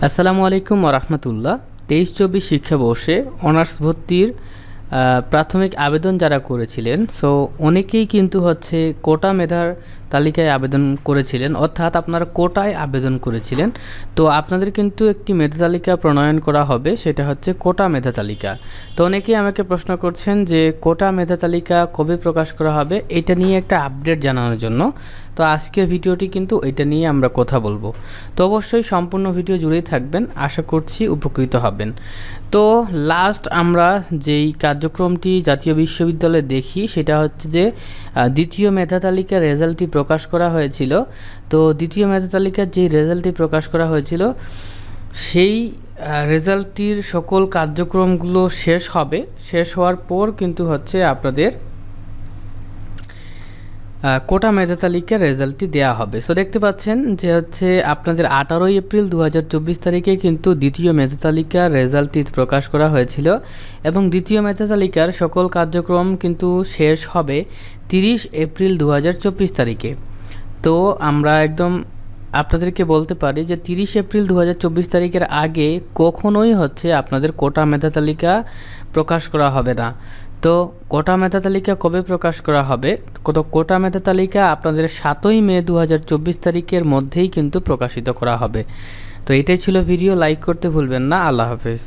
আসসালামু আলাইকুম রহমতুল্লাহ তেইশ চব্বিশ শিক্ষাবর্ষে অনার্স ভর্তির প্রাথমিক আবেদন যারা করেছিলেন সো অনেকেই কিন্তু হচ্ছে কোটা মেধার তালিকায় আবেদন করেছিলেন, অর্থাৎ আপনারা কোটায় আবেদন করেছিলেন। তো আপনাদের কিন্তু একটি মেধা তালিকা প্রণয়ন করা হবে, সেটা হচ্ছে কোটা মেধা তালিকা। তো অনেকেই আমাকে প্রশ্ন করছেন যে কোটা মেধা তালিকা কবে প্রকাশ করা হবে, এটা নিয়ে একটা আপডেট জানানোর জন্য। তো আজকের ভিডিওটি কিন্তু এটা নিয়ে আমরা কথা বলব। তো অবশ্যই সম্পূর্ণ ভিডিও জুড়েই থাকবেন, আশা করছি উপকৃত হবেন। তো লাস্ট আমরা যেই কার্যক্রমটি জাতীয় বিশ্ববিদ্যালয়ে দেখি, সেটা হচ্ছে যে দ্বিতীয় মেধা তালিকার রেজাল্টটি প্রকাশ করা হয়েছিল, তো দ্বিতীয় মেধা তালিকার যেই রেজাল্টটি প্রকাশ করা হয়েছিল, সেই রেজাল্টটির সকল কার্যক্রমগুলো শেষ হবে। শেষ হওয়ার পর কিন্তু হচ্ছে আপনাদের কোটা মেধা তালিকার রেজাল্টটি দেওয়া হবে। সো দেখতে পাচ্ছেন যে হচ্ছে আপনাদের আঠারোই এপ্রিল দু হাজার চব্বিশ তারিখে কিন্তু দ্বিতীয় মেধা তালিকার রেজাল্টটি প্রকাশ করা হয়েছিল এবং দ্বিতীয় মেধা তালিকার সকল কার্যক্রম কিন্তু শেষ হবে তিরিশ এপ্রিল দু হাজার চব্বিশ তারিখে। তো আমরা একদম আপনাদেরকে বলতে পারি যে তিরিশ এপ্রিল দু হাজার চব্বিশ তারিখের আগে কখনোই হচ্ছে আপনাদের কোটা মেধা তালিকা প্রকাশ করা হবে না। তো কোটা মেধা তালিকা কবে প্রকাশ করা হবে? কত কোটা মেধা তালিকা আপনাদের সাতই মে দু হাজার চব্বিশ তারিখের মধ্যেই কিন্তু প্রকাশিত করা হবে। তো এটাই ছিল ভিডিও লাইক করতে ভুলবেন না। আল্লাহ হাফেজ।